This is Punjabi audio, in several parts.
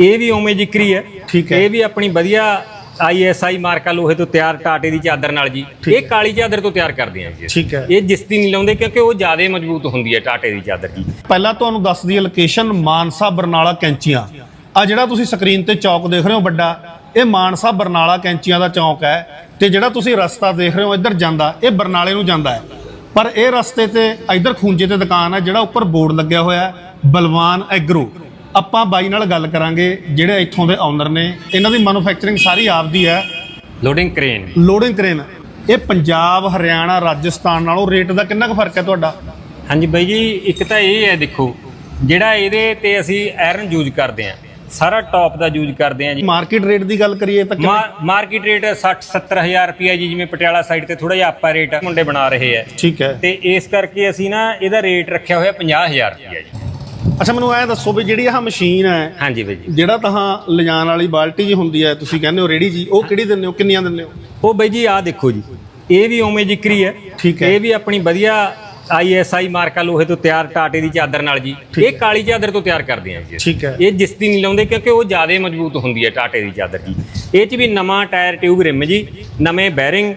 ਇਹ ਵੀ ਉਵੇਂ ਜਿਕਰੀ ਹੈ। ਠੀਕ ਹੈ। ਇਹ ਵੀ ਆਪਣੀ ਵਧੀਆ ਆਈਐਸਆਈ ਮਾਰਕਾ ਲੋਹੇ ਤੋਂ ਤਿਆਰ ਟਾਟੇ ਦੀ ਚਾਦਰ ਨਾਲ ਜੀ। ਇਹ ਕਾਲੀ ਚਾਦਰ ਤੋਂ ਤਿਆਰ ਕਰਦੇ ਆ ਜੀ ਠੀਕ ਹੈ। ਇਹ ਜਿਸ ਦੀ ਨਹੀਂ ਲਾਉਂਦੇ ਕਿਉਂਕਿ ਉਹ ਜ਼ਿਆਦਾ ਮਜ਼ਬੂਤ ਹੁੰਦੀ ਹੈ ਟਾਟੇ ਦੀ ਚਾਦਰ ਜੀ। ਪਹਿਲਾਂ ਤੁਹਾਨੂੰ ਦੱਸ ਦਈਏ ਲੋਕੇਸ਼ਨ ਮਾਨਸਾ ਬਰਨਾਲਾ ਕੈਂਚੀਆਂ। ਆ ਜਿਹੜਾ ਤੁਸੀਂ ਸਕਰੀਨ ਤੇ ਚੌਕ ਦੇਖ ਰਹੇ ਹੋ ਵੱਡਾ ਇਹ ਮਾਨਸਾ ਬਰਨਾਲਾ ਕੈਂਚੀਆਂ ਦਾ ਚੌਕ ਹੈ ਤੇ ਜਿਹੜਾ ਤੁਸੀਂ ਰਸਤਾ ਦੇਖ ਰਹੇ ਹੋ ਇੱਧਰ ਜਾਂਦਾ ਇਹ ਬਰਨਾਲੇ ਨੂੰ ਜਾਂਦਾ ਹੈ। ਪਰ ਇਹ ਰਸਤੇ ਤੇ ਇੱਧਰ ਖੂੰਜੇ ਤੇ ਦੁਕਾਨ ਹੈ ਜਿਹੜਾ ਉੱਪਰ ਬੋਰਡ ਲੱਗਿਆ ਹੋਇਆ ਹੈ ਬਲਵਾਨ ਐਗਰੋ। ਆਪਾਂ ਬਾਈ ਨਾਲ ਗੱਲ ਕਰਾਂਗੇ ਜਿਹੜੇ ਇੱਥੋਂ ਦੇ ਓਨਰ ਨੇ। ਇਹਨਾਂ ਦੀ ਮੈਨੂਫੈਕਚਰਿੰਗ ਸਾਰੀ ਆਪਦੀ ਹੈ। ਲੋਡਿੰਗ ਕ੍ਰੇਨ ਲੋਡਿੰਗ ਕ੍ਰੇਨ ਇਹ ਪੰਜਾਬ ਹਰਿਆਣਾ ਰਾਜਸਥਾਨ ਨਾਲੋਂ ਰੇਟ ਦਾ ਕਿੰਨਾ ਕੁ ਫ਼ਰਕ ਹੈ ਤੁਹਾਡਾ? ਹਾਂਜੀ ਬਾਈ ਜੀ ਇੱਕ ਤਾਂ ਇਹ ਹੈ ਦੇਖੋ ਜਿਹੜਾ ਇਹਦੇ ਤੇ ਅਸੀਂ ਆਇਰਨ ਯੂਜ਼ ਕਰਦੇ ਆ ਸਾਰਾ ਟੌਪ ਦਾ ਯੂਜ਼ ਕਰਦੇ ਆ ਜੀ। ਮਾਰਕੀਟ ਰੇਟ ਦੀ ਗੱਲ ਕਰੀਏ ਤਾਂ ਮਾਰਕੀਟ ਰੇਟ 60 70000 ਰੁਪਏ ਜੀ ਜਿਵੇਂ ਪਟਿਆਲਾ ਸਾਈਡ ਤੇ ਥੋੜਾ ਜਿਹਾ ਆਪਾ ਰੇਟ ਮੁੰਡੇ ਬਣਾ ਰਹੇ ਆ ਠੀਕ ਹੈ। ਤੇ ਇਸ ਕਰਕੇ ਅਸੀਂ ਨਾ ਇਹਦਾ ਰੇਟ ਰੱਖਿਆ ਹੋਇਆ 50000 ਰੁਪਏ ਜੀ। ਅੱਛਾ ਮੈਨੂੰ ਐ ਦੱਸੋ ਵੀ ਜਿਹੜੀ ਆਹ ਮਸ਼ੀਨ ਹੈ ਹਾਂਜੀ ਬਾਈ ਜੀ। ਜਿਹੜਾ ਤਾਂ ਲਿਜਾਣ ਵਾਲੀ ਬਾਲਟੀ ਜੀ ਹੁੰਦੀ ਹੈ ਤੁਸੀਂ ਕਹਿੰਦੇ ਹੋ ਰੇੜੀ ਜੀ ਉਹ ਕਿਹੜੀ ਦਿੰਦੇ ਹੋ ਕਿੰਨੀਆਂ ਦਿੰਦੇ ਹੋ? ਉਹ ਬਾਈ ਜੀ ਆਹ ਦੇਖੋ ਜੀ ਇਹ ਵੀ ਉਵੇਂ ਜਿਕਰੀ ਹੈ। ਠੀਕ ਹੈ। ਇਹ ਵੀ ਆਪਣੀ ਵਧੀਆ ਆਈਐਸਆਈ ਮਾਰਕਾ ਲੋਹੇ ਤੋਂ ਤਿਆਰ ਟਾਟੇ ਦੀ ਚਾਦਰ ਨਾਲ ਜੀ। ਇਹ ਕਾਲੀ ਚਾਦਰ ਤੋਂ ਤਿਆਰ ਕਰਦੇ ਆ ਜੀ। ਠੀਕ ਹੈ। ਇਹ ਜਿਸ ਦੀ ਨਹੀਂ ਲਾਉਂਦੇ ਕਿਉਂਕਿ ਉਹ ਜ਼ਿਆਦਾ ਮਜ਼ਬੂਤ ਹੁੰਦੀ ਹੈ ਟਾਟੇ ਦੀ ਚਾਦਰ ਜੀ। ਇਹ 'ਚ ਵੀ ਨਵਾਂ ਟਾਇਰ ਟਿਊਬ ਰਿਮ ਜੀ ਨਵੇਂ ਬੈਰਿੰਗ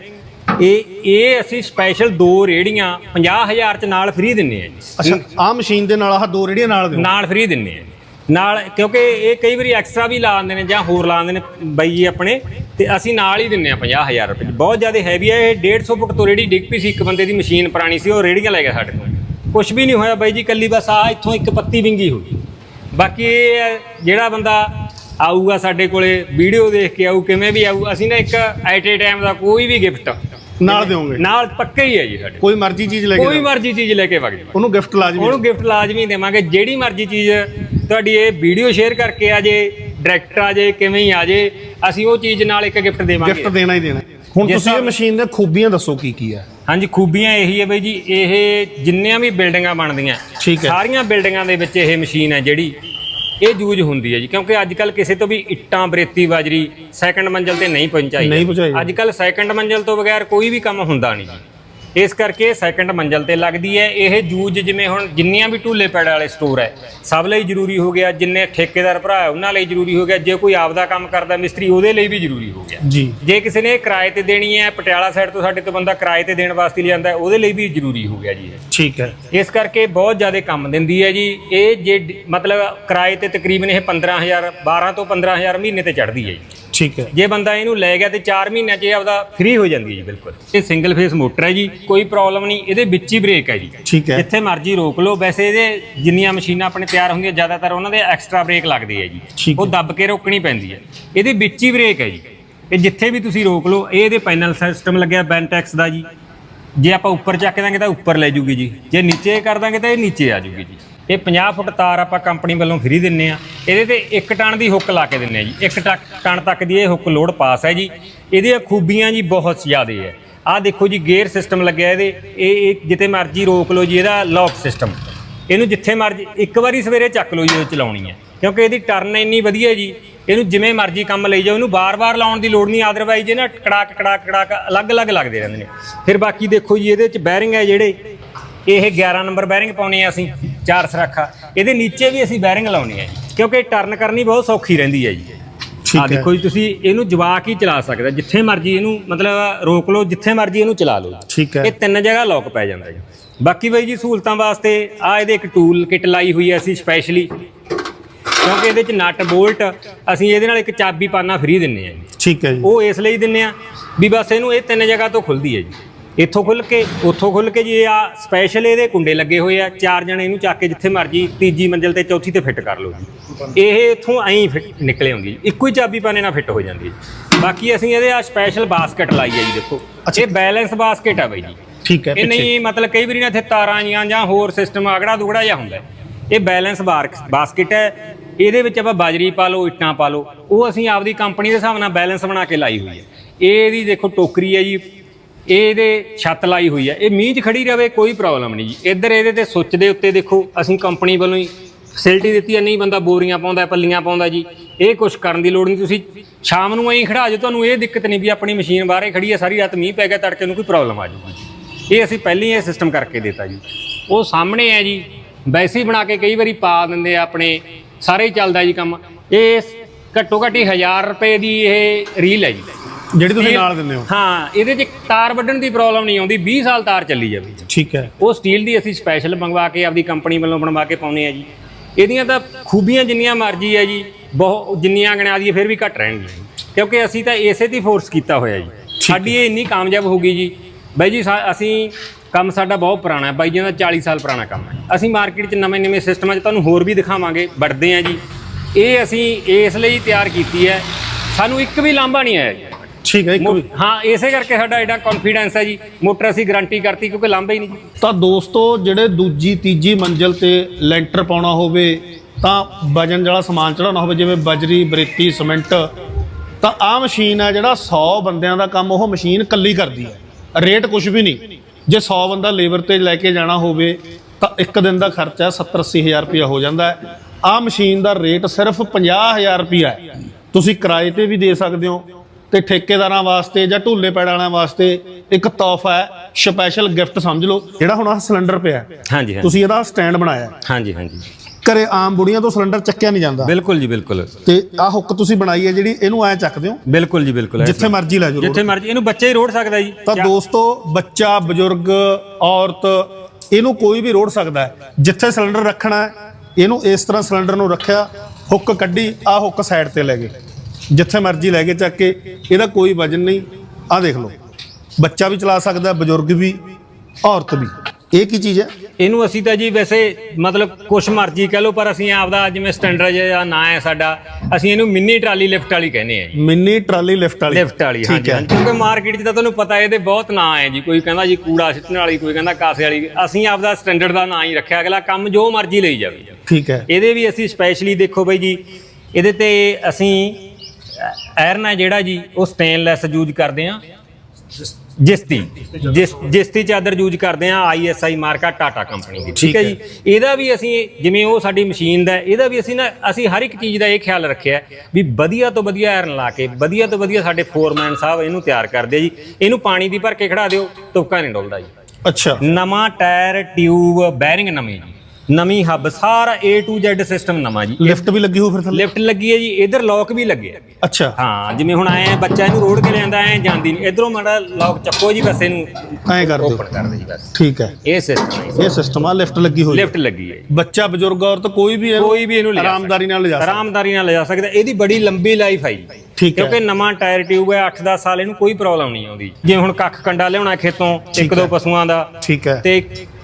ਇਹ ਇਹ ਅਸੀਂ ਸਪੈਸ਼ਲ ਦੋ ਰੇੜੀਆਂ 50000 ਚ ਨਾਲ ਫ੍ਰੀ ਦਿੰਨੇ ਆ ਜੀ। ਅੱਛਾ ਆਹ ਮਸ਼ੀਨ ਦੇ ਨਾਲ ਆਹ ਦੋ ਰੇੜੀਆਂ ਨਾਲ ਦਿਓ। ਨਾਲ ਫ੍ਰੀ ਦਿੰਨੇ ਆ ਨਾਲ ਕਿਉਂਕਿ ਇਹ ਕਈ ਵਾਰੀ ਐਕਸਟਰਾ ਵੀ ਲਾ ਦਿੰਦੇ ਨੇ ਜਾਂ ਹੋਰ ਲਾ ਦਿੰਦੇ ਨੇ ਬਾਈ ਜੀ ਆਪਣੇ ਤੇ ਅਸੀਂ ਨਾਲ ਹੀ ਦਿੰਨੇ ਆ 50000 ਰੁਪਏ। ਬਹੁਤ ਜ਼ਿਆਦਾ ਹੈਵੀ ਹੈ ਇਹ 150 ਫੁੱਟ ਤੋਂ ਰੇੜੀ ਡਿੱਗ ਪਈ ਸੀ ਇੱਕ ਬੰਦੇ ਦੀ ਮਸ਼ੀਨ ਪੁਰਾਣੀ ਸੀ ਉਹ ਰੇੜੀਆਂ ਲੈ ਗਿਆ ਸਾਡੇ ਤੋਂ ਕੁਝ ਵੀ ਨਹੀਂ ਹੋਇਆ ਬਾਈ ਜੀ ਕੱਲੀ ਬਸ ਆ ਇੱਥੋਂ ਇੱਕ ਪੱਤੀ ਵਿੰਗੀ ਹੋ ਗਈ। ਬਾਕੀ ਇਹ ਹੈ, ਜਿਹੜਾ ਬੰਦਾ ਆਊਗਾ ਸਾਡੇ ਕੋਲੇ ਵੀਡੀਓ ਦੇਖ ਕੇ ਆਊ ਕਿਵੇਂ ਵੀ ਆਊ ਅਸੀਂ ਨਾ ਇੱਕ ਐਟ ਏ ਟਾਈਮ ਦਾ ਕੋਈ ਵੀ ਗਿਫਟ ਨਾਲ ਦਿਓਗੇ? ਨਾਲ ਪੱਕਾ ਹੀ ਹੈ ਜੀ ਸਾਡੇ। ਕੋਈ ਮਰਜ਼ੀ ਚੀਜ਼ ਲੈ ਕੇ ਕੋਈ। ਮਰਜ਼ੀ ਚੀਜ਼ ਲੈ ਕੇ ਵਗ ਉਹਨੂੰ ਗਿਫਟ ਲਾਜ਼ਮੀ ਉਹਨੂੰ ਗਿਫਟ ਲਾਜ਼ਮੀ ਦੇਵਾਂਗੇ। ਜਿਹੜੀ ਮਰਜ਼ੀ ਚੀਜ਼ ਤੁਹਾਡੀ ਇਹ ਵੀਡੀਓ ਸ਼ੇਅਰ ਕਰਕੇ ਆ ਜੇ ਡਾਇਰੈਕਟ ਆ ਜੇ ਕਿਵੇਂ ਹੀ ਆ ਜੇ ਅਸੀਂ ਉਹ ਚੀਜ਼ ਨਾਲ ਇੱਕ ਗਿਫਟ ਦੇਵਾਂਗੇ। ਗਿਫਟ ਦੇਣਾ ਹੀ ਦੇਣਾ। ਹੁਣ ਤੁਸੀਂ ਇਹ ਮਸ਼ੀਨ ਦੀਆਂ ਖੂਬੀਆਂ ਦੱਸੋ ਕੀ ਕੀ ਹੈ। ਹਾਂਜੀ ਖੂਬੀਆਂ ਇਹੀ ਹੈ ਬਈ ਜੀ ਇਹ ਜਿੰਨੀਆਂ ਵੀ ਬਿਲਡਿੰਗਾਂ ਬਣਦੀਆਂ। ਠੀਕ ਹੈ। ਸਾਰੀਆਂ ਬਿਲਡਿੰਗਾਂ ਦੇ ਵਿੱਚ ਇਹ ਮਸ਼ੀਨ ਹੈ ਜਿਹੜੀ ਇਹ ਯੂਜ਼ ਹੁੰਦੀ ਹੈ ਜੀ ਕਿਉਂਕਿ ਅੱਜ ਕੱਲ ਕਿਸੇ ਤੋਂ ਵੀ ਇੱਟਾਂ ਬਰੇਤੀ ਬਾਜਰੀ ਸੈਕੰਡ ਮੰਜ਼ਲ ਤੇ ਨਹੀਂ ਪਹੁੰਚਾਈ ਨਹੀਂ ਪਹੁੰਚਾਈ। ਅੱਜ ਕੱਲ ਸੈਕੰਡ ਮੰਜ਼ਲ ਤੋਂ ਬਗੈਰ ਕੋਈ ਵੀ ਕੰਮ ਹੁੰਦਾ ਨਹੀਂ ਜੀ। ਇਸ ਕਰਕੇ ਸੈਕੰਡ ਮੰਜ਼ਲ ਤੇ ਲੱਗਦੀ ਹੈ। ਇਹ ਯੂਜ਼ ਜਿਵੇਂ ਹੁਣ ਜਿੰਨੀਆਂ ਵੀ ਢੂਲੇ ਪੈੜ ਵਾਲੇ ਸਟੋਰ ਹੈ ਸਭ ਲਈ ਜ਼ਰੂਰੀ ਹੋ ਗਿਆ। ਜਿੰਨੇ ਠੇਕੇਦਾਰ ਭਰਾ ਹੈ ਉਹਨਾਂ ਲਈ ਜ਼ਰੂਰੀ ਹੋ ਗਿਆ। ਜੇ ਕੋਈ ਆਪਦਾ ਕੰਮ ਕਰਦਾ ਮਿਸਤਰੀ ਉਹਦੇ ਲਈ ਵੀ ਜ਼ਰੂਰੀ ਹੋ ਗਿਆ। ਜੀ। ਜੇ ਕਿਸੇ ਨੇ ਕਿਰਾਏ ਤੇ ਦੇਣੀ ਹੈ ਪਟਿਆਲਾ ਸਾਈਡ ਤੋਂ ਸਾਡੇ ਤੋਂ ਬੰਦਾ ਕਿਰਾਏ ਤੇ ਦੇਣ ਵਾਸਤੇ ਲਿਆਂਦਾ ਉਹਦੇ ਲਈ ਵੀ ਜ਼ਰੂਰੀ ਹੋ ਗਿਆ ਜੀ ਠੀਕ ਹੈ। ਇਸ ਕਰਕੇ ਬਹੁਤ ਜ਼ਿਆਦਾ ਕੰਮ ਦਿੰਦੀ ਹੈ ਜੀ। ਇਹ ਜੇ ਮਤਲਬ ਕਿਰਾਏ ਤੇ ਤਕਰੀਬਨ ਇਹ 15000 12 ਤੋਂ 15000 ਮਹੀਨੇ ਤੇ ਚੜਦੀ ਹੈ ਜੀ। ਠੀਕ ਹੈ। ਜੇ ਬੰਦਾ ਇਹਨੂੰ ਲੈ ਗਿਆ ਤੇ 4 ਮਹੀਨਿਆਂ 'ਚ ਇਹ ਆਪਦਾ ਫ੍ਰੀ ਹੋ ਜਾਂਦੀ ਹੈ ਜੀ ਬਿਲਕੁਲ। ਇਹ ਸਿੰਗਲ ਫੇਸ ਮੋਟਰ ਹੈ ਜੀ ਕੋਈ ਪ੍ਰੋਬਲਮ ਨਹੀਂ ਇਹਦੇ ਵਿੱਚ ਹੀ ਬ੍ਰੇਕ ਹੈ ਜੀ। ਠੀਕ ਹੈ। ਜਿੱਥੇ ਮਰਜ਼ੀ ਰੋਕ ਲਓ ਵੈਸੇ ਇਹਦੇ ਜਿੰਨੀਆਂ ਮਸ਼ੀਨਾਂ ਆਪਣੇ ਤਿਆਰ ਹੁੰਦੀਆਂ ਜ਼ਿਆਦਾਤਰ ਉਹਨਾਂ ਦੇ ਐਕਸਟਰਾ ਬ੍ਰੇਕ ਲੱਗਦੇ ਆ ਜੀ। ਉਹ ਦੱਬ ਕੇ ਰੋਕਣੀ ਪੈਂਦੀ ਹੈ। ਇਹਦੇ ਵਿੱਚ ਹੀ ਬ੍ਰੇਕ ਹੈ ਜੀ। ਇਹ ਜਿੱਥੇ ਵੀ ਤੁਸੀਂ ਰੋਕ ਲਓ ਇਹ ਇਹਦੇ ਪੈਨਲ ਸਿਸਟਮ ਲੱਗਿਆ ਬੈਂਟੈਕਸ ਦਾ ਜੀ। ਜੇ ਆਪਾਂ ਉੱਪਰ ਚੱਕ ਦਾਂਗੇ ਤਾਂ ਉੱਪਰ ਲੈ ਜੂਗੀ ਜੀ। ਜੇ ਨੀਚੇ ਕਰ ਦਾਂਗੇ ਤਾਂ ਇਹ ਨੀਚੇ ਆ ਜੂਗੀ ਜੀ। ਇਹ 50 ਫੁੱਟ ਤਾਰ ਆਪਾਂ ਕੰਪਨੀ ਵੱਲੋਂ ਫ੍ਰੀ ਦਿੰਨੇ ਆ। ਇਹਦੇ ਤੇ ਇੱਕ ਟਨ ਦੀ ਹੁੱਕ ਲਾ ਕੇ ਦਿੰਨੇ ਆ ਜੀ। ਇੱਕ ਟਕ- ਟਨ ਤੱਕ ਦੀ ਇਹ ਹੁੱਕ ਲੋਡ ਪਾਸ ਹੈ ਜੀ। ਇਹਦੀਆਂ ਖੂਬੀਆਂ ਜੀ ਬਹੁਤ ਜ਼ਿਆਦੇ ਹੈ ਆਹ ਦੇਖੋ ਜੀ, ਗੇਅਰ ਸਿਸਟਮ ਲੱਗਿਆ ਇਹਦੇ। ਇਹ ਇਹ ਜਿੱਥੇ ਮਰਜ਼ੀ ਰੋਕ ਲਓ ਜੀ, ਇਹਦਾ ਲੌਕ ਸਿਸਟਮ ਇਹਨੂੰ ਜਿੱਥੇ ਮਰਜ਼ੀ, ਇੱਕ ਵਾਰੀ ਸਵੇਰੇ ਚੱਕ ਲਓ ਜੀ ਉਹ ਚਲਾਉਣੀ ਹੈ ਕਿਉਂਕਿ ਇਹਦੀ ਟਰਨ ਇੰਨੀ ਵਧੀਆ ਜੀ, ਇਹਨੂੰ ਜਿਵੇਂ ਮਰਜ਼ੀ ਕੰਮ ਲਈ ਜਾਓ, ਇਹਨੂੰ ਬਾਰ-ਬਾਰ ਲਾਉਣ ਦੀ ਲੋੜ ਨਹੀਂ। ਆਦਰਵਾਈਜ਼ ਇਹ ਨਾ ਕੜਾਕ ਕੜਾਕ ਕੜਾਕ, ਅਲੱਗ-ਅਲੱਗ ਲੱਗਦੇ ਰਹਿੰਦੇ ਨੇ। ਫਿਰ ਬਾਕੀ ਦੇਖੋ ਜੀ, ਇਹਦੇ ਵਿੱਚ ਬੈਰਿੰਗ ਹੈ ਜਿਹੜੇ, ਇਹ 11 ਨੰਬਰ ਬੈਰਿੰਗ ਪਾਉਣੀ ਆ ਅਸੀਂ। ਚਾਰ ਸਰਾਖਾ। ਇਹਦੇ ਨੀਚੇ ਵੀ ਅਸੀਂ ਬੈਰਿੰਗ ਲਾਉਣੀ ਹੈ ਜੀ ਕਿਉਂਕਿ ਟਰਨ ਕਰਨੀ ਬਹੁਤ ਸੌਖੀ ਰਹਿੰਦੀ ਹੈ ਜੀ। ਆ। ਦੇਖੋ ਜੀ ਤੁਸੀਂ ਇਹਨੂੰ ਜਵਾਕ ਹੀ ਚਲਾ ਸਕਦਾ ਜਿੱਥੇ ਮਰਜ਼ੀ ਇਹਨੂੰ ਮਤਲਬ ਰੋਕ ਲਓ ਜਿੱਥੇ ਮਰਜ਼ੀ ਇਹਨੂੰ ਚਲਾ ਲਓ। ਠੀਕ ਹੈ। ਇਹ ਤਿੰਨ ਜਗ੍ਹਾ ਲੋਕ ਪੈ ਜਾਂਦਾ ਜੀ। ਬਾਕੀ ਬਾਈ ਜੀ ਸਹੂਲਤਾਂ ਵਾਸਤੇ ਆ ਇਹਦੇ ਇੱਕ ਟੂਲ ਕਿਟ ਲਾਈ ਹੋਈ ਹੈ ਅਸੀਂ ਸਪੈਸ਼ਲੀ ਕਿਉਂਕਿ ਇਹਦੇ ਚ ਨਟ ਬੋਲਟ ਅਸੀਂ ਇਹਦੇ ਨਾਲ ਇੱਕ ਚਾਬੀ ਪਾਨਾ ਫ੍ਰੀ ਦਿੰਨੇ ਆ ਜੀ। ਠੀਕ ਹੈ ਜੀ। ਉਹ ਇਸ ਲਈ ਦਿੰਨੇ ਆ ਵੀ ਬਸ ਇਹਨੂੰ ਇਹ ਤਿੰਨ ਜਗ੍ਹਾ ਤੋਂ ਖੁੱਲਦੀ ਹੈ ਜੀ। ਇੱਥੋਂ ਖੁੱਲ ਕੇ ਉੱਥੋਂ ਖੁੱਲ ਕੇ ਜੀ ਆ ਸਪੈਸ਼ਲ ਇਹਦੇ ਕੁੰਡੇ ਲੱਗੇ ਹੋਏ ਆ ਚਾਰ ਜਣੇ ਇਹਨੂੰ ਚੱਕ ਕੇ ਜਿੱਥੇ ਮਰਜ਼ੀ ਤੀਜੀ ਮੰਜ਼ਲ ਤੇ ਚੌਥੀ ਤੇ ਫਿੱਟ ਕਰ ਲਓ ਜੀ। ਇਹ ਇੱਥੋਂ ਐਂ ਫਿੱਟ ਨਿਕਲੇ ਆਉਂਦੀ ਇੱਕੋ ਹੀ ਚਾਬੀ ਪਾਣੇ ਨਾਲ ਫਿੱਟ ਹੋ ਜਾਂਦੀ ਹੈ ਬਾਕੀ ਅਸੀਂ ਇਹਦੇ ਆ ਸਪੈਸ਼ਲ ਬਾਸਕਟ ਲਾਈ ਹੈ ਜੀ ਦੇਖੋ। ਇਹ ਬੈਲੈਂਸ ਬਾਸਕਟ ਆ ਬਾਈ ਜੀ। ਠੀਕ ਹੈ ਇਹ ਨਹੀਂ ਮਤਲਬ ਕਈ ਵਾਰੀ ਨਾ ਇੱਥੇ ਤਾਰਾਂ ਜੀਆਂ ਜਾਂ ਹੋਰ ਸਿਸਟਮ ਆਗੜਾ ਦੁਗੜਾ ਜਿਹਾ ਹੁੰਦਾ। ਇਹ ਬੈਲੈਂਸ ਬਾਸਕਟ ਹੈ। ਇਹਦੇ ਵਿੱਚ ਆਪਾਂ ਬਾਜਰੀ ਪਾ ਲਓ ਇੱਟਾਂ ਪਾ ਲਓ। ਉਹ ਅਸੀਂ ਆਪਦੀ ਕੰਪਨੀ ਦੇ ਹਿਸਾਬ ਨਾਲ ਬੈਲੈਂਸ ਬਣਾ ਕੇ ਲਾਈ ਹੋਈ ਹੈ। ਇਹ ਇਹਦੀ ਦੇਖੋ ਟੋਕਰੀ ਹੈ ਜੀ। ਇਹ ਇਹਦੇ ਛੱਤ ਲਾਈ ਹੋਈ ਹੈ ਇਹ ਮੀਂਹ 'ਚ ਖੜੀ ਰਵੇ ਕੋਈ ਪ੍ਰੋਬਲਮ ਨਹੀਂ ਜੀ। ਇੱਧਰ ਇਹਦੇ ਤੇ ਸੁੱਚ ਦੇ ਉੱਤੇ ਦੇਖੋ, ਅਸੀਂ ਕੰਪਨੀ ਵੱਲੋਂ ਹੀ ਫੈਸਿਲਿਟੀ ਦਿੱਤੀ ਹੈ ਨਹੀਂ ਬੰਦਾ ਬੋਰੀਆਂ ਪਾਉਂਦਾ, ਪੱਲੀਆਂ ਪਾਉਂਦਾ ਜੀ। ਇਹ ਕੁਝ ਕਰਨ ਦੀ ਲੋੜ ਨਹੀਂ। ਤੁਸੀਂ ਸ਼ਾਮ ਨੂੰ ਐਂ ਖੜਾ ਜਾਓ, ਤੁਹਾਨੂੰ ਇਹ ਦਿੱਕਤ ਨਹੀਂ ਵੀ ਆਪਣੀ ਮਸ਼ੀਨ ਬਾਹਰੇ ਖੜੀ ਹੈ ਸਾਰੀ ਰਾਤ ਮੀਂਹ ਪੈ ਗਿਆ, ਤੜਕੇ ਨੂੰ ਕੋਈ ਪ੍ਰੋਬਲਮ ਆ ਜਾਊਗੀ ਜੀ। ਇਹ ਅਸੀਂ ਪਹਿਲਾਂ ਹੀ ਇਹ ਸਿਸਟਮ ਕਰਕੇ ਦਿੱਤਾ ਜੀ। ਉਹ ਸਾਹਮਣੇ ਹੈ ਜੀ ਵੈਸੀ ਬਣਾ ਕੇ ਕਈ ਵਾਰੀ ਪਾ ਦਿੰਦੇ ਆ ਆਪਣੇ, ਸਾਰੇ ਹੀ ਚੱਲਦਾ ਜੀ ਕੰਮ। ਇਹ ਘੱਟੋ ਘੱਟ ਹੀ 1000 ਰੁਪਏ ਦੀ ਇਹ ਰੀਲ ਹੈ ਜੀ। ਜਿਹੜੀ ਤੁਸੀਂ ਨਾਲ ਦਿੰਦੇ ਹੋ। ਹਾਂ ਇਹਦੇ 'ਚ ਤਾਰ ਵੱਢਣ ਦੀ ਪ੍ਰੋਬਲਮ ਨਹੀਂ ਆਉਂਦੀ 20 ਸਾਲ ਤਾਰ ਚੱਲੀ ਜਾਵੇ। ਠੀਕ ਹੈ। ਉਹ ਸਟੀਲ ਦੀ ਅਸੀਂ ਸਪੈਸ਼ਲ ਮੰਗਵਾ ਕੇ ਆਪਦੀ ਕੰਪਨੀ ਵੱਲੋਂ ਬਣਵਾ ਕੇ ਪਾਉਨੇ ਆ ਜੀ। ਇਹਦੀਆਂ ਤਾਂ ਖੂਬੀਆਂ ਜਿੰਨੀਆਂ ਮਰਜ਼ੀ ਹੈ ਜੀ ਬਹੁਤ ਜਿੰਨੀਆਂ ਗਣਾ ਦਈਏ ਫਿਰ ਵੀ ਘੱਟ ਰਹਿਣਗੀਆਂ ਕਿਉਂਕਿ ਅਸੀਂ ਤਾਂ ਇਸੇ ਦੀ ਫੋਰਸ ਕੀਤਾ ਹੋਇਆ ਜੀ। ਸਾਡੀ ਇਹ ਇੰਨੀ ਕਾਮਯਾਬ ਹੋ ਗਈ ਜੀ। ਬਾਈ ਜੀ ਅਸੀਂ ਕੰਮ ਸਾਡਾ ਬਹੁਤ ਪੁਰਾਣਾ ਹੈ। ਬਾਈ ਜੀ ਦਾ 40 ਸਾਲ ਪੁਰਾਣਾ ਕੰਮ ਹੈ। ਅਸੀਂ ਮਾਰਕੀਟ 'ਚ ਨਵੇਂ ਨਵੇਂ ਸਿਸਟਮਾਂ 'ਚ ਤੁਹਾਨੂੰ ਹੋਰ ਵੀ ਦਿਖਾਵਾਂਗੇ ਵੜਦੇ ਆ ਜੀ। ਇਹ ਅਸੀਂ ਇਸ ਲਈ ਤਿਆਰ ਕੀਤੀ ਹੈ। ਸਾਨੂੰ ਇੱਕ ਵੀ ਲਾਂਭਾ ਨਹੀਂ ਆਇਆ ਜੀ। ਠੀਕ ਹੈ ਇੱਕ ਵੀ ਹਾਂ ਇਸੇ ਕਰਕੇ ਸਾਡਾ ਐਡਾ ਕੌਨਫੀਡੈਂਸ ਹੈ ਜੀ। ਮੋਟਰ ਅਸੀਂ ਗਾਰੰਟੀ ਕਰਤੀ ਕਿਉਂਕਿ ਲਾਂਭਾ ਹੀ ਨਹੀਂ ਜੀ। ਤਾਂ ਦੋਸਤੋ ਜਿਹੜੇ ਦੂਜੀ ਤੀਜੀ ਮੰਜ਼ਲ ਤੇ ਲੈਂਟਰ ਪਾਉਣਾ ਹੋਵੇ ਤਾਂ ਵਜਨ ਜਿਹੜਾ ਸਮਾਨ ਚੜਾਉਣਾ ਹੋਵੇ ਜਿਵੇਂ ਬਜਰੀ ਬਰੇਤੀ ਸੀਮੈਂਟ ਤਾਂ ਆਹ ਮਸ਼ੀਨ ਹੈ ਜਿਹੜਾ 100 ਬੰਦਿਆਂ ਦਾ ਕੰਮ ਉਹ ਮਸ਼ੀਨ ਕੱਲੀ ਕਰਦੀ ਹੈ। ਰੇਟ ਕੁਝ ਵੀ ਨਹੀਂ। ਜੇ 100 ਬੰਦਾ ਲੇਬਰ ਤੇ ਲੈ ਕੇ ਜਾਣਾ ਹੋਵੇ ਤਾਂ ਇੱਕ ਦਿਨ ਦਾ ਖਰਚਾ 70 80 ਹਜ਼ਾਰ ਰੁਪਇਆ ਹੋ ਜਾਂਦਾ ਹੈ। ਆਹ ਮਸ਼ੀਨ ਦਾ ਰੇਟ ਸਿਰਫ 50000 ਰੁਪਇਆ ਹੈ। ਤੁਸੀਂ ਕਿਰਾਏ ਤੇ ਵੀ ਦੇ ਸਕਦੇ ਹੋ। ਤੇ ਠੇਕੇਦਾਰਾਂ ਵਾਸਤੇ ਜਾਂ ਢੂਲੇ ਪੈੜ ਵਾਲਿਆਂ ਵਾਸਤੇ ਇੱਕ ਤੋਹਫਾ ਹੈ ਸਪੈਸ਼ਲ ਗਿਫਟ ਸਮਝ ਲਓ। ਜਿਹੜਾ ਹੁਣ ਆਹ ਸਿਲੰਡਰ ਪਿਆ ਹੈ, ਹਾਂਜੀ ਹਾਂਜੀ। ਤੁਸੀਂ ਇਹਦਾ ਸਟੈਂਡ ਬਣਾਇਆ ਹੈ। ਹਾਂਜੀ ਹਾਂਜੀ। ਘਰੇ ਆਮ ਬੁੜੀਆਂ ਤੋਂ ਸਿਲੰਡਰ ਚੱਕਿਆ ਨਹੀਂ ਜਾਂਦਾ। ਬਿਲਕੁਲ ਜੀ ਬਿਲਕੁਲ। ਤੇ ਆਹ ਹੁੱਕ ਤੁਸੀਂ ਬਣਾਈ ਹੈ ਜਿਹੜੀ ਇਹਨੂੰ ਐ ਚੱਕਦੇ ਹੋ ਬਿਲਕੁਲ ਜੀ ਬਿਲਕੁਲ ਜਿੱਥੇ ਮਰਜ਼ੀ ਲੈ ਜਾਓ ਜਿੱਥੇ ਮਰਜ਼ੀ ਇਹਨੂੰ ਬੱਚੇ ਹੀ ਰੋੜ ਸਕਦਾ ਜੀ। ਤਾਂ ਦੋਸਤੋ ਬੱਚਾ ਬਜ਼ੁਰਗ ਔਰਤ ਇਹਨੂੰ ਕੋਈ ਵੀ ਰੋੜ ਸਕਦਾ ਹੈ। ਜਿੱਥੇ ਸਿਲੰਡਰ ਰੱਖਣਾ ਹੈ ਇਹਨੂੰ ਇਸ ਤਰ੍ਹਾਂ ਸਿਲੰਡਰ ਨੂੰ ਰੱਖਿਆ ਹੁੱਕ ਕੱਢੀ ਆਹ ਹੁੱਕ ਸਾਈਡ ਤੇ ਲੈ ਗਏ। ਜਿੱਥੇ ਮਰਜ਼ੀ ਲੈ ਕੇ ਚੱਕ ਕੇ ਇਹਦਾ ਕੋਈ ਵਜਨ ਨਹੀਂ। ਆਹ ਦੇਖ ਲਓ ਬੱਚਾ ਵੀ ਚਲਾ ਸਕਦਾ ਬਜ਼ੁਰਗ ਵੀ ਔਰਤ ਵੀ। ਇਹ ਕੀ ਚੀਜ਼ ਹੈ? ਇਹਨੂੰ ਅਸੀਂ ਤਾਂ ਜੀ ਵੈਸੇ ਮਤਲਬ ਕੁਛ ਮਰਜ਼ੀ ਕਹਿ ਲਓ ਪਰ ਅਸੀਂ ਆਪਦਾ ਜਿਵੇਂ ਸਟੈਂਡਰਡ ਜਿਹਾ ਨਾਂ ਹੈ ਸਾਡਾ ਅਸੀਂ ਇਹਨੂੰ ਮਿੰਨੀ ਟਰਾਲੀ ਲਿਫਟ ਵਾਲੀ ਕਹਿੰਦੇ ਆ ਮਿੰਨੀ ਟਰਾਲੀ ਲਿਫਟ ਵਾਲੀ। ਲਿਫਟ ਵਾਲੀ ਹਾਂਜੀ। ਕਿਉਂਕਿ ਮਾਰਕੀਟ 'ਚ ਤਾਂ ਤੁਹਾਨੂੰ ਪਤਾ ਇਹਦੇ ਬਹੁਤ ਨਾਂ ਹੈ ਜੀ। ਕੋਈ ਕਹਿੰਦਾ ਜੀ ਕੂੜਾ ਸਿੱਟਣ ਵਾਲੀ ਕੋਈ ਕਹਿੰਦਾ ਕਾਸੇ ਵਾਲੀ। ਅਸੀਂ ਆਪਦਾ ਸਟੈਂਡਰਡ ਦਾ ਨਾਂ ਹੀ ਰੱਖਿਆ ਅਗਲਾ ਕੰਮ ਜੋ ਮਰਜ਼ੀ ਲਈ ਜਾਵੇ। ਠੀਕ ਹੈ। ਇਹਦੇ ਵੀ ਅਸੀਂ ਸਪੈਸ਼ਲੀ ਦੇਖੋ ਬਈ ਜੀ ਇਹਦੇ ਤੇ ਅਸੀਂ ਆਇਰਨ ਹੈ ਜਿਹੜਾ ਜੀ ਉਹ ਸਟੇਨਲੈਸ ਯੂਜ਼ ਕਰਦੇ ਆ। ਜਿਸਤੀ ਜਿਸ ਜਿਸਤੀ ਚਾਦਰ ਯੂਜ਼ ਕਰਦੇ ਆ ਆਈਐਸਆਈ ਮਾਰਕਾ ਟਾਟਾ ਕੰਪਨੀ ਦੀ। ਠੀਕ ਹੈ ਜੀ? ਇਹਦਾ ਵੀ ਅਸੀਂ ਜਿਵੇਂ ਉਹ ਸਾਡੀ ਮਸ਼ੀਨ ਦਾ ਇਹਦਾ ਵੀ ਅਸੀਂ ਨਾ ਅਸੀਂ ਹਰ ਇੱਕ ਚੀਜ਼ ਦਾ ਇਹ ਖਿਆਲ ਰੱਖਿਆ ਵੀ ਵਧੀਆ ਤੋਂ ਵਧੀਆ ਆਇਰਨ ਲਾ ਕੇ ਵਧੀਆ ਤੋਂ ਵਧੀਆ ਸਾਡੇ ਫੋਰਮੈਨ ਸਾਹਿਬ ਇਹਨੂੰ ਤਿਆਰ ਕਰਦੇ ਆ ਜੀ। ਇਹਨੂੰ ਪਾਣੀ ਦੀ ਭਰ ਕੇ ਖੜਾ ਦਿਓ ਤੁਪਕਾ ਨਹੀਂ ਡੁੱਲਦਾ ਜੀ। ਅੱਛਾ। ਨਵਾਂ ਟਾਇਰ ਟਿਊਬ ਬੈਰਿੰਗ ਨਵੀਂ ਜੀ। ਨਵੀਂ ਹੱਬ ਸਾਰਾ A to Z ਸਿਸਟਮ ਨਵਾਂ ਜੀ। ਲਿਫਟ ਵੀ ਲੱਗੀ ਹੋ ਫਿਰ ਥੱਲੇ? ਲਿਫਟ ਲੱਗੀ ਹੈ ਜੀ ਇਧਰ ਲੌਕ ਵੀ ਲੱਗੇ ਆ। ਅੱਛਾ। ਹਾਂ ਜਿਵੇਂ ਹੁਣ ਆਏ ਆ, ਬੱਚਾ ਇਹਨੂੰ ਰੋੜ ਕੇ ਲਿਆਂਦਾ ਐ ਜਾਂਦੀ ਨਹੀਂ ਇਧਰੋਂ ਮਾੜਾ ਲੌਕ ਚੱਕੋ ਜੀ ਬਸ ਇਹਨੂੰ। ਐਂ ਕਰ ਦਿਓ। ਓਪਨ ਕਰ ਦੇ ਜੀ ਬਸ। ਠੀਕ ਹੈ। ਇਹ ਸਿਸਟਮ ਹੈ ਇਹ ਸਿਸਟਮ ਆ ਲਿਫਟ ਲੱਗੀ ਹੋਈ। ਹੈ। ਲਿਫਟ ਲੱਗੀ ਹੈ ਜੀ। ਬੱਚਾ ਬਜ਼ੁਰਗ ਔਰਤ ਕੋਈ ਵੀ ਇਹਨੂੰ ਕੋਈ ਵੀ ਇਹਨੂੰ ਆਰਾਮਦਾਰੀ ਨਾਲ ਲਿਜਾ ਸਕਦਾ। ਆਰਾਮਦਾਰੀ ਨਾਲ ਲਿਜਾ ਸਕਦਾ। ਇਹਦੀ ਬੜੀ ਲੰਬੀ ਲਾਈਫ ਹੈ ਜੀ। ਠੀਕ ਹੈ। ਕਿਉਂਕਿ ਨਵਾਂ ਟਾਇਰ ਟਿਊਬ ਹੈ 8-10 ਸਾਲ ਇਹਨੂੰ ਕੋਈ ਪ੍ਰੋਬਲਮ ਨਹੀਂ ਆਉਂਦੀ। ਜਿਵੇਂ ਹੁਣ ਕੱਖ ਕੰਡਾ ਲਿਆਉਣਾ ਖੇਤੋਂ ਇੱਕ ਦੋ ਪਸ਼ੂਆਂ ਦਾ ਠੀਕ ਹੈ। ਤੇ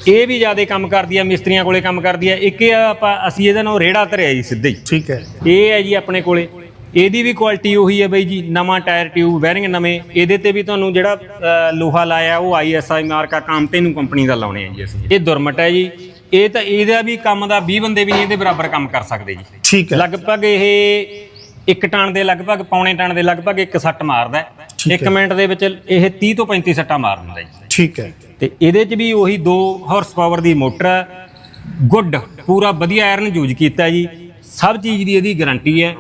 ਇਹ ਵੀ ਜ਼ਿਆਦਾ ਕੰਮ ਕਰਦੀ ਆ ਮਿਸਤਰੀਆਂ ਕੋਲੇ ਕੰਮ ਕਰਦੀ ਆ। ਇੱਕ ਇਹ ਆਪਾਂ ਅਸੀਂ ਇਹਦਾ ਨਾਮ ਰੇੜਾ ਧਰਿਆ ਜੀ ਸਿੱਧੇ ਹੀ। ਠੀਕ ਹੈ। ਇਹ ਹੈ ਜੀ ਆਪਣੇ ਕੋਲੇ। ਇਹਦੀ ਵੀ ਕੁਆਲਿਟੀ ਉਹੀ ਹੈ ਬਈ ਜੀ ਨਵਾਂ ਟਾਇਰ ਟਿਊਬ ਵੈਰਿੰਗ ਨਵੇਂ। ਇਹਦੇ ਤੇ ਵੀ ਤੁਹਾਨੂੰ ਜਿਹੜਾ ਲੋਹਾ ਲਾਇਆ ਉਹ ਆਈਐਸਆਈ ਮਾਰਕਾ ਕਾਮਟੇਨੂ ਕੰਪਨੀ ਦਾ ਲਾਉਣੇ ਆ ਜੀ ਅਸੀਂ। ਇਹ ਦੁਰਮਟ ਹੈ ਜੀ। ਇਹ ਤਾਂ ਇਹਦਾ ਵੀ ਕੰਮ ਦਾ 20 ਬੰਦੇ ਵੀ ਇਹਦੇ ਬਰਾਬਰ ਕੰਮ ਕਰ ਸਕਦੇ ਜੀ। ਠੀਕ ਹੈ। ਲਗਭਗ ਇਹ ਇੱਕ ਟਨ ਦੇ ਲਗਭਗ ਪੌਣੇ ਟਨ ਦੇ ਲਗਭਗ ਇੱਕ ਸੱਟ ਮਾਰਦਾ ਹੈ। ਠੀਕ ਇੱਕ ਮਿੰਟ ਦੇ ਵਿੱਚ ਇਹ 30 ਤੋਂ 35 ਸੱਟਾਂ ਮਾਰ ਦਿੰਦਾ ਜੀ। ਠੀਕ ਹੈ। ਤੇ ਇਹਦੇ 'ਚ ਵੀ ਉਹੀ 2 ਹਾਰਸ ਪਾਵਰ ਦੀ ਮੋਟਰ ਹੈ। ਗੁੱਡ ਪੂਰਾ ਵਧੀਆ ਆਇਰਨ ਯੂਜ਼ ਕੀਤਾ ਜੀ। ਸਭ ਚੀਜ਼ ਦੀ ਇਹਦੀ ਗਾਰੰਟੀ ਹੈ।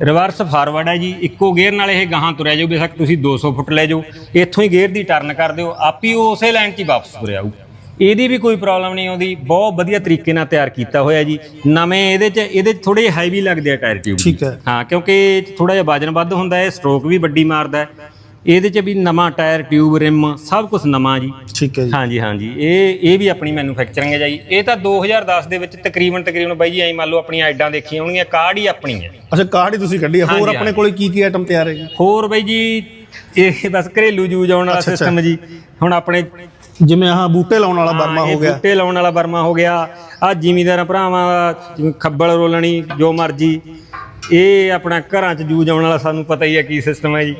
ਰਿਵਰਸ ਫਾਰਵਰਡ ਹੈ ਜੀ। ਇੱਕੋ ਗੇਅਰ ਨਾਲ ਇਹ ਗਾਹਾਂ ਤੁਰਿਆ ਜਾਊ। ਬੇਸ਼ੱਕ ਤੁਸੀਂ 200 ਫੁੱਟ ਲੈ ਜਾਓ ਇੱਥੋਂ ਹੀ ਗੇਅਰ ਦੀ ਟਰਨ ਕਰ ਦਿਓ। ਆਪ ਹੀ ਉਹ ਉਸੇ ਲਾਈਨ 'ਚ ਹੀ ਵਾਪਸ ਤੁਰਿਆ ਆਊ। ਇਹਦੀ ਵੀ ਕੋਈ ਪ੍ਰੋਬਲਮ ਨਹੀਂ ਆਉਂਦੀ। ਬਹੁਤ ਵਧੀਆ ਤਰੀਕੇ ਨਾਲ ਤਿਆਰ ਕੀਤਾ ਹੋਇਆ ਜੀ। ਨਵੇਂ ਇਹਦੇ 'ਚ ਇਹਦੇ 'ਚ ਥੋੜੇ ਹੈਵੀ ਲੱਗਦੇ ਆ ਟਾਇਰ ਟਿਊਬ ਠੀਕ ਹੈ। ਹਾਂ ਕਿਉਂਕਿ ਥੋੜਾ ਜਿਹਾ ਵਜਨ ਵੱਧ ਹੁੰਦਾ ਹੈ ਸਟ੍ਰੋਕ ਵੀ ਵੱਡੀ ਮਾਰਦਾ ਹੈ। ਇਹਦੇ 'ਚ ਵੀ ਨਵਾਂ ਟਾਇਰ ਟਿਊਬ ਰਿਮ ਸਭ ਕੁਝ ਨਵਾਂ ਜੀ। ਠੀਕ ਹੈ ਜੀ। ਹਾਂਜੀ ਹਾਂਜੀ। ਇਹ ਇਹ ਵੀ ਆਪਣੀ ਮੈਨੂਫੈਕਚਰਿੰਗ ਹੈ ਜੀ। ਇਹ ਤਾਂ 2010 ਦੇ ਵਿੱਚ ਤਕਰੀਬਨ ਤਕਰੀਬਨ ਬਾਈ ਜੀ ਐਂ ਮੰਨ ਲਓ ਆਪਣੀਆਂ ਆਈਡਾਂ ਦੇਖੀਆਂ ਹੋਣਗੀਆਂ ਕਾਰਡ ਹੀ ਆਪਣੀ ਹੈ। ਅੱਛਾ ਕਾਰਡ ਹੀ ਤੁਸੀਂ ਕੱਢੀ ਹੈ। ਹੋਰ ਹਾਂਜੀ, ਆਪਣੇ ਕੋਲੇ ਕੀ ਕੀ ਆਈਟਮ ਤਿਆਰ ਹੈ ਜੀ ਹੋਰ ਬਾਈ ਜੀ ਇਹ ਬਸ ਘਰੇਲੂ ਯੂਜ਼ ਆਉਣ ਵਾਲਾ। ਸਿਸਟਮ ਜੀ। ਹੁਣ ਆਪਣੇ ਜਿਵੇਂ ਆਹ ਬੂਟੇ ਲਾਉਣ ਵਾਲਾ ਬਰਮਾ ਹਾਂ, ਗਿਆ। ਬੂਟੇ ਲਾਉਣ ਵਾਲਾ ਬਰਮਾ ਹੋ ਗਿਆ। ਆ ਜ਼ਿਮੀਦਾਰਾਂ ਭਰਾਵਾਂ ਦਾ ਜਿਵੇਂ ਖੱਬਲ ਰੋਲਣੀ ਜੋ ਮਰਜ਼ੀ। ਇਹ ਆਪਣਾ ਘਰਾਂ 'ਚ ਯੂਜ਼ ਆਉਣ ਵਾਲਾ ਸਾਨੂੰ ਪਤਾ ਹੀ ਹੈ ਕੀ ਸਿਸਟਮ ਹੈ ਜੀ।